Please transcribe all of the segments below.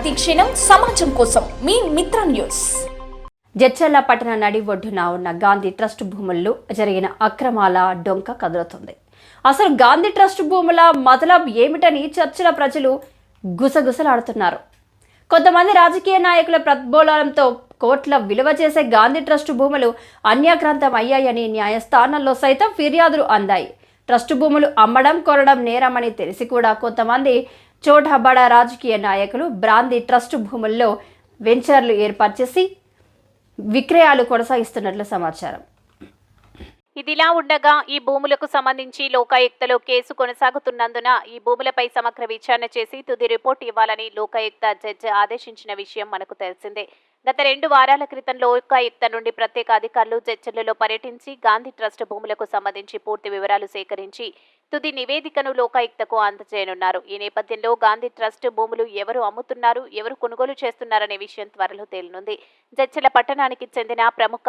ప్రతిక్షణం సమాజం కోసం మీ మిత్ర న్యూస్. జడ్చర్ల పట్టణ నడి ఒడ్డున ఉన్న గాంధీ ట్రస్ట్ భూముల్లో జరిగిన అక్రమాల డొంక కదులుతుంది. అసలు గాంధీ ట్రస్ట్ భూముల మతలబ్ ఏమిటని చర్చల ప్రజలు గుసగుసలాడుతున్నారు. కొంతమంది రాజకీయ నాయకుల ప్రతిబోళంతో కోట్ల విలువ చేసే గాంధీ ట్రస్ట్ భూములు అన్యాక్రాంతం అయ్యాయని న్యాయస్థానంలో సైతం ఫిర్యాదులు అందాయి. ట్రస్ట్ భూములు అమ్మడం కొనడం నేరమని తెలిసి కూడా కొంతమంది చోటాబడా రాజకీయ నాయకులు బ్రాందీ ట్రస్ట్ భూముల్లో వెంచర్లు ఏర్పాటు చేసి విక్రయాలు కొనసాగిస్తున్నట్లు సమాచారం. ఇదిలా ఉండగా ఈ భూములకు సంబంధించి లోకాయుక్తలో కేసు కొనసాగుతున్నందున ఈ భూములపై సమగ్ర విచారణ చేసి తుది రిపోర్ట్ ఇవ్వాలని లోకాయుక్త జడ్జి ఆదేశించిన విషయం మనకు తెలిసిందే. గత రెండు వారాల క్రితం లోకాయుక్త నుండి ప్రత్యేక అధికారులు జడ్చర్లలో పర్యటించి గాంధీ ట్రస్ట్ భూములకు సంబంధించి పూర్తి వివరాలు సేకరించి తుది నివేదికను లోకాయుక్తకు అందజేయనున్నారు. ఈ నేపథ్యంలో గాంధీ ట్రస్ట్ భూములు ఎవరు అమ్ముతున్నారు ఎవరు కొనుగోలు చేస్తున్నారనే విషయం త్వరలో తేలనుంది. జచ్చల పట్టణానికి చెందిన ప్రముఖ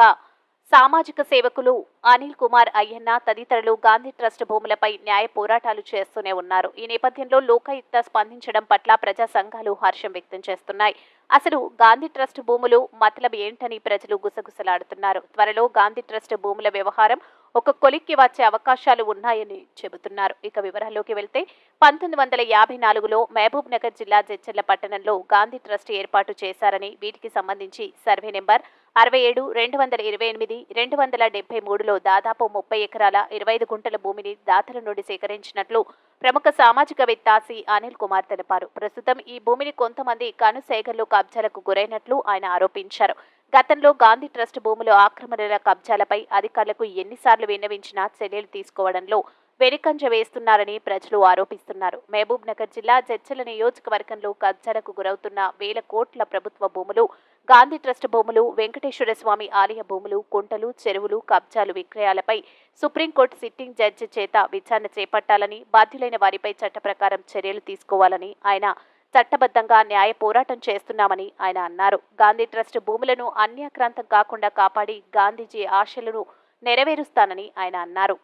సామాజిక సేవకులు అనిల్ కుమార్ అయ్యన్న తదితరులు గాంధీ ట్రస్ట్ భూములపై న్యాయ పోరాటాలు చేస్తూనే ఉన్నారు. ఈ నేపథ్యంలో లోకాయుక్త స్పందించడం పట్ల ప్రజా సంఘాలు హర్షం వ్యక్తం చేస్తున్నాయి. అసలు గాంధీ ట్రస్ట్ భూములు మతలబ్ ఏంటని ప్రజలు గుసగుసలాడుతున్నారు. త్వరలో గాంధీ ట్రస్ట్ భూముల వ్యవహారం ఒక కొలిక్కి వచ్చే అవకాశాలు ఉన్నాయని చెబుతున్నారు. ఇక వివరాల్లోకి వెళ్తే పంతొమ్మిది వందల యాభై నాలుగులో మహబూబ్ నగర్ జిల్లా జడ్చర్ల పట్టణంలో గాంధీ ట్రస్ట్ ఏర్పాటు చేశారని వీటికి సంబంధించి సర్వే నెంబర్ అరవై ఏడు రెండు వందల ఇరవై ఎనిమిది రెండు వందల డెబ్బై మూడులో దాదాపు ముప్పై ఎకరాల ఇరవై ఐదు గుంటల భూమిని దాతల నుండి సేకరించినట్లు ప్రముఖ సామాజికవేత్త సి. అనిల్ కుమార్ తెలిపారు. ప్రస్తుతం ఈ భూమిని కొంతమంది కనుసేగల్లో కబ్జాలకు గురైనట్లు ఆయన ఆరోపించారు. గతంలో గాంధీ ట్రస్ట్ భూముల ఆక్రమణల కబ్జాలపై అధికారులకు ఎన్నిసార్లు విన్నవించినా చర్యలు తీసుకోవడంలో వెనుకంజ వేస్తున్నారని ప్రజలు ఆరోపిస్తున్నారు. మహబూబ్ నగర్ జిల్లా జడ్చల నియోజకవర్గంలో కబ్జాలకు గురవుతున్న వేల కోట్ల ప్రభుత్వ భూములు గాంధీ ట్రస్ట్ భూములు వెంకటేశ్వర స్వామి ఆలయ భూములు కుంటలు చెరువులు కబ్జాలు విక్రయాలపై సుప్రీంకోర్టు సిట్టింగ్ జడ్జి చేత విచారణ చేపట్టాలని బాధ్యులైన వారిపై చట్ట ప్రకారం చర్యలు తీసుకోవాలని ఆయన చట్టబద్ధంగా న్యాయ పోరాటం చేస్తున్నామని ఆయన అన్నారు. గాంధీ ట్రస్ట్ భూములను అన్యాక్రాంతం కాకుండా కాపాడి గాంధీజీ ఆశలను నెరవేరుస్తానని ఆయన అన్నారు.